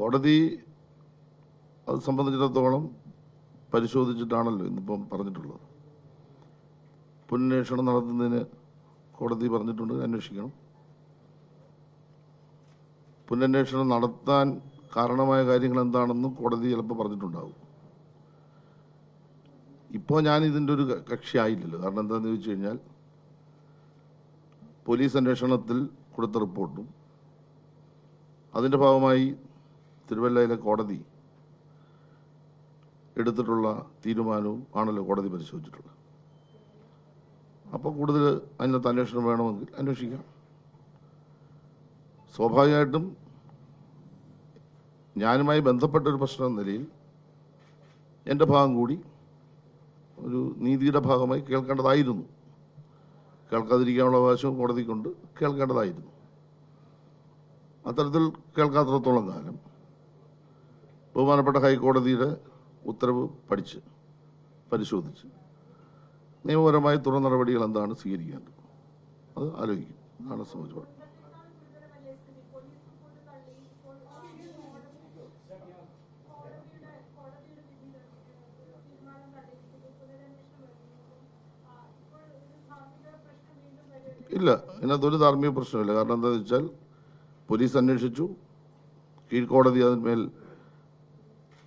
കോടതി അത് സംബന്ധിച്ചിടത്തോളം പരിശോധിച്ചിട്ടാണല്ലോ ഇന്നിപ്പം പറഞ്ഞിട്ടുള്ളത്. പുനരന്വേഷണം നടത്തുന്നതിന് കോടതി പറഞ്ഞിട്ടുണ്ട് അന്വേഷിക്കണം. പുനരന്വേഷണം നടത്താൻ കാരണമായ കാര്യങ്ങൾ എന്താണെന്നും കോടതി ചിലപ്പോൾ പറഞ്ഞിട്ടുണ്ടാവും. ഇപ്പോൾ ഞാൻ ഇതിന്റെ ഒരു കക്ഷി കക്ഷിയായില്ലല്ലോ കാരണം എന്താണെന്ന് ചോദിച്ചു കഴിഞ്ഞാൽ പോലീസ് അന്വേഷണത്തിൽ കൊടുത്ത റിപ്പോർട്ടും അതിന്റെ ഭാഗമായി തിരുവല്ലയിലെ കോടതി എടുത്തിട്ടുള്ള തീരുമാനവും ആണല്ലോ കോടതി പരിശോധിച്ചിട്ടുള്ളത്. അപ്പോൾ കൂടുതൽ അതിനകത്ത് അന്വേഷണം വേണമെങ്കിൽ അന്വേഷിക്കാം. സ്വാഭാവികമായിട്ടും ഞാനുമായി ബന്ധപ്പെട്ട ഒരു പ്രശ്നം എന്ന നിലയിൽ എന്റെ ഭാഗം കൂടി ഒരു നീതിയുടെ ഭാഗമായി കേൾക്കേണ്ടതായിരുന്നു. കേൾക്കാതിരിക്കാനുള്ള അവകാശവും കോടതിക്കുണ്ട്. കേൾക്കേണ്ടതായിരുന്നു. അത്തരത്തിൽ കേൾക്കാത്തിടത്തോളം കാലം ബഹുമാനപ്പെട്ട ഹൈക്കോടതിയുടെ ഉത്തരവ് പഠിച്ച് പരിശോധിച്ച് നിയമപരമായ തുടർ നടപടികൾ എന്താണ് സ്വീകരിക്കേണ്ടത്? അത് ആലോചിക്കും. എന്നാണ് സംബന്ധിച്ചത് ഇല്ല ഇതിനകത്ത് ഒരു ധാർമ്മിക പ്രശ്നമില്ല. കാരണം എന്താണെന്ന് വെച്ചാൽ പോലീസ് അന്വേഷിച്ചു. കീഴ്ക്കോടതി അതിന്മേൽ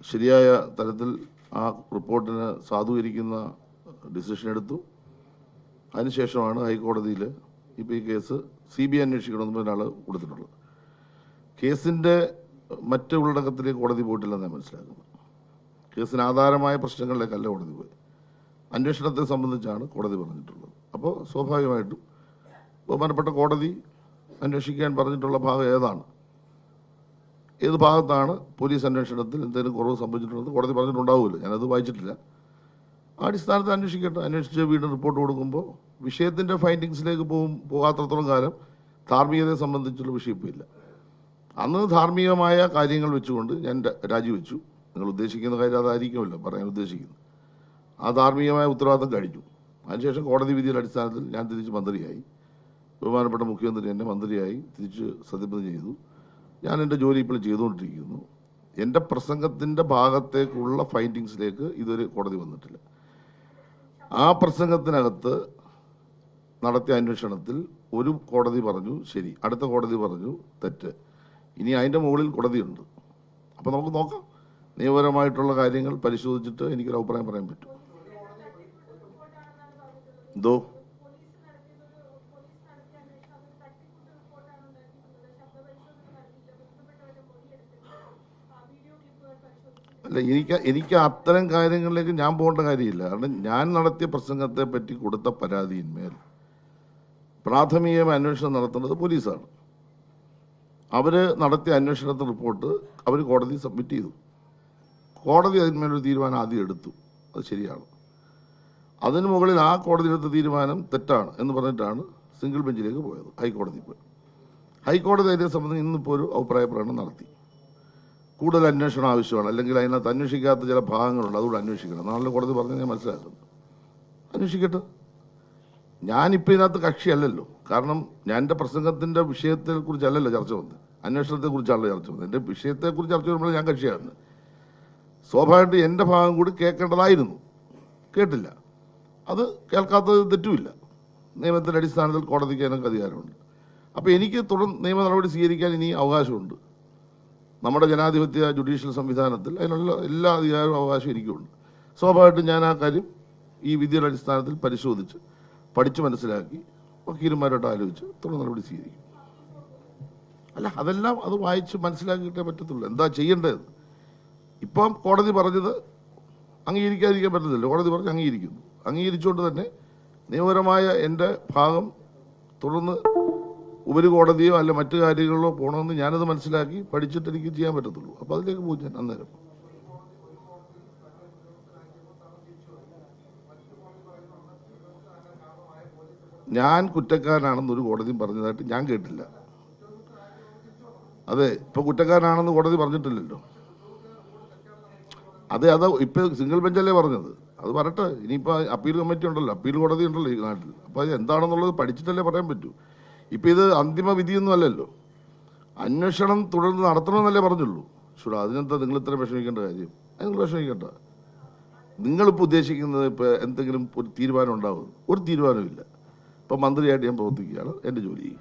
ശരിയായ തരത്തിൽ ആ റിപ്പോർട്ടിനെ സാധൂകരിക്കുന്ന ഡിസിഷൻ എടുത്തു. അതിനുശേഷമാണ് ഹൈക്കോടതിയിൽ ഇപ്പോൾ ഈ കേസ് സി ബി ഐ അന്വേഷിക്കണമെന്ന് ഒരാൾ കൊടുത്തിട്ടുള്ളത്. കേസിന്റെ മറ്റ് ഉള്ളടക്കത്തിലേക്ക് കോടതി പോയിട്ടില്ലെന്ന് ഞാൻ മനസ്സിലാക്കുന്നത്. കേസിന് ആധാരമായ പ്രശ്നങ്ങളിലേക്കല്ല കോടതി പോയി അന്വേഷണത്തെ സംബന്ധിച്ചാണ് കോടതി പറഞ്ഞിട്ടുള്ളത്. അപ്പോൾ സ്വാഭാവികമായിട്ടും ബഹുമാനപ്പെട്ട കോടതി അന്വേഷിക്കാൻ പറഞ്ഞിട്ടുള്ള ഭാഗം ഏതാണ്? ഏത് ഭാഗത്താണ് പോലീസ് അന്വേഷണത്തിൽ എന്തെങ്കിലും കുറവ് സംഭവിച്ചിട്ടുണ്ടെന്ന് കോടതി പറഞ്ഞിട്ടുണ്ടാവുമല്ലോ. ഞാനത് വായിച്ചിട്ടില്ല. ആ അടിസ്ഥാനത്തിൽ അന്വേഷിക്കട്ടെ. അന്വേഷിച്ച് വീണ്ടും റിപ്പോർട്ട് കൊടുക്കുമ്പോൾ വിഷയത്തിന്റെ ഫൈൻഡിങ്സിലേക്ക് പോകും പോകാത്തത്രത്തോളം കാലം ധാർമ്മികതയെ സംബന്ധിച്ചുള്ള വിഷയം ഇപ്പോൾ ഇല്ല അന്ന് ധാർമ്മികമായ കാര്യങ്ങൾ വെച്ചുകൊണ്ട് ഞാൻ രാജിവെച്ചു. നിങ്ങൾ ഉദ്ദേശിക്കുന്ന കാര്യം അതായിരിക്കുമല്ലോ പറയാൻ ഉദ്ദേശിക്കുന്നത്. ആ ധാർമ്മികമായ ഉത്തരവാദിത്തം കഴിഞ്ഞു. അതിനുശേഷം കോടതി വിധിയുടെ അടിസ്ഥാനത്തിൽ ഞാൻ തിരിച്ച് മന്ത്രിയായി. ബഹുമാനപ്പെട്ട മുഖ്യമന്ത്രി എന്നെ മന്ത്രിയായി തിരിച്ച് സത്യപ്രതിജ്ഞ ചെയ്തു. ഞാൻ എന്റെ ജോലി ഇപ്പോൾ ചെയ്തുകൊണ്ടിരിക്കുന്നു. എന്റെ പ്രസംഗത്തിന്റെ ഭാഗത്തേക്കുള്ള ഫൈൻഡിങ്സിലേക്ക് ഇതുവരെ കോടതി വന്നിട്ടില്ല. ആ പ്രസംഗത്തിനകത്ത് നടത്തിയ അന്വേഷണത്തിൽ ഒരു കോടതി പറഞ്ഞു ശരി അടുത്ത കോടതി പറഞ്ഞു തെറ്റ്. ഇനി അതിന്റെ മുകളിൽ കോടതിയുണ്ട്. അപ്പോൾ നമുക്ക് നോക്കാം. നിയമപരമായിട്ടുള്ള കാര്യങ്ങൾ പരിശോധിച്ചിട്ട് എനിക്കൊരു അഭിപ്രായം പറയാൻ പറ്റും. എന്തോ? അല്ല എനിക്ക് എനിക്ക് അത്തരം കാര്യങ്ങളിലേക്ക് ഞാൻ പോകേണ്ട കാര്യമില്ല. കാരണം ഞാൻ നടത്തിയ പ്രസംഗത്തെ പറ്റി കൊടുത്ത പരാതിയിന്മേൽ പ്രാഥമികമായ അന്വേഷണം നടത്തേണ്ടത് പോലീസാണ്. അവർ നടത്തിയ അന്വേഷണത്തെ റിപ്പോർട്ട് അവർ കോടതി സബ്മിറ്റ് ചെയ്തു. കോടതി അതിന്മേലൊരു തീരുമാനം ആദ്യം എടുത്തു. അത് ശരിയാണ്. അതിനു മുകളിൽ ആ കോടതി എടുത്ത തീരുമാനം തെറ്റാണ് എന്ന് പറഞ്ഞിട്ടാണ് സിംഗിൾ ബെഞ്ചിലേക്ക് പോയത് ഹൈക്കോടതി പോയി. ഹൈക്കോടതി അതിനെ സംബന്ധിച്ച് ഇന്നിപ്പോൾ ഒരു അഭിപ്രായ പ്രകടനം നടത്തി. കൂടുതൽ അന്വേഷണം ആവശ്യമാണ്. അല്ലെങ്കിൽ അതിനകത്ത് അന്വേഷിക്കാത്ത ചില ഭാഗങ്ങളുണ്ട്. അതുകൂടെ അന്വേഷിക്കണം. നാളെ കോടതി പറഞ്ഞു ഞാൻ മനസ്സിലാക്കുന്നു അന്വേഷിക്കട്ടെ. ഞാനിപ്പോൾ ഇതിനകത്ത് കക്ഷിയല്ലല്ലോ. കാരണം ഞാൻ എന്റെ പ്രസംഗത്തിന്റെ വിഷയത്തെ കുറിച്ചല്ലല്ലോ ചർച്ച വന്നത്. അന്വേഷണത്തെ കുറിച്ചാണല്ലോ ചർച്ച വന്നത്. എന്റെ വിഷയത്തെക്കുറിച്ച് ചർച്ച വരുമ്പോൾ ഞാൻ കക്ഷിയാണ്. സ്വാഭാവികമായിട്ട് എന്റെ ഭാഗം കൂടി കേൾക്കേണ്ടതായിരുന്നു. കേട്ടില്ല. അത് കേൾക്കാത്തത് തെറ്റുമില്ല. നിയമത്തിന്റെ അടിസ്ഥാനത്തിൽ കോടതിക്ക് അതിനൊക്കെ അധികാരമുണ്ട്. അപ്പോൾ എനിക്ക് തുടർ നിയമ നടപടി സ്വീകരിക്കാൻ ഇനി അവകാശമുണ്ട്. നമ്മുടെ ജനാധിപത്യ ജുഡീഷ്യൽ സംവിധാനത്തിൽ അതിനുള്ള എല്ലാ അധികാരവും അവകാശവും എനിക്കുണ്ട്. സ്വാഭാവികമായിട്ടും ഞാൻ ആ കാര്യം ഈ വിധിയുടെ അടിസ്ഥാനത്തിൽ പരിശോധിച്ച് പഠിച്ച് മനസ്സിലാക്കി വക്കീലുമാരോട്ട് ആലോചിച്ച് തുടർ നടപടി സ്വീകരിക്കും. അല്ല അതെല്ലാം അത് വായിച്ച് മനസ്സിലാക്കിയിട്ടേ പറ്റത്തുള്ളൂ. എന്താ ചെയ്യേണ്ടത് ഇപ്പം കോടതി പറഞ്ഞത് അംഗീകരിക്കാതിരിക്കാൻ പറ്റത്തില്ല. കോടതി പറഞ്ഞ് അംഗീകരിക്കുന്നു. അംഗീകരിച്ചുകൊണ്ട് തന്നെ നിയമപരമായ എന്റെ ഭാഗം തുടർന്ന് ഉപരികോടതിയോ അല്ല മറ്റു കാര്യങ്ങളിലോ പോകണമെന്ന് ഞാനത് മനസ്സിലാക്കി പഠിച്ചിട്ട് എനിക്ക് ചെയ്യാൻ പറ്റത്തുള്ളൂ. അപ്പോൾ അതിലേക്ക് പോകും ഞാൻ അന്നേരം. ഞാൻ കുറ്റക്കാരനാണെന്നൊരു കോടതിയും പറഞ്ഞതായിട്ട് ഞാൻ കേട്ടില്ല. അതെ ഇപ്പൊ കുറ്റക്കാരനാണെന്ന് കോടതി പറഞ്ഞിട്ടില്ലല്ലോ. അതെ അത് ഇപ്പൊ സിംഗിൾ ബെഞ്ചല്ലേ പറഞ്ഞത്. അത് പറട്ടെ ഇനിയിപ്പോ അപ്പീൽ കമ്മിറ്റി ഉണ്ടല്ലോ അപ്പീൽ കോടതി ഉണ്ടല്ലോ ഈ നാട്ടിൽ അപ്പൊ അത് എന്താണെന്നുള്ളത് പഠിച്ചിട്ടല്ലേ പറയാൻ പറ്റൂ. ഇപ്പൊ ഇത് അന്തിമ വിധിയൊന്നും അല്ലല്ലോ. അന്വേഷണം തുടർന്ന് നടത്തണമെന്നല്ലേ പറഞ്ഞുള്ളൂ. ഷുഡ അതിനെന്താ നിങ്ങൾ ഇത്ര വിഷമിക്കേണ്ട കാര്യം? അത് നിങ്ങൾ വിഷമിക്കേണ്ട. നിങ്ങളിപ്പോൾ ഉദ്ദേശിക്കുന്നത് ഇപ്പോൾ എന്തെങ്കിലും ഒരു തീരുമാനം ഉണ്ടാവും. ഒരു തീരുമാനമില്ല ഇപ്പം മന്ത്രിയായിട്ട് ഞാൻ പ്രവർത്തിക്കുകയാണ്. എന്റെ ജോലി.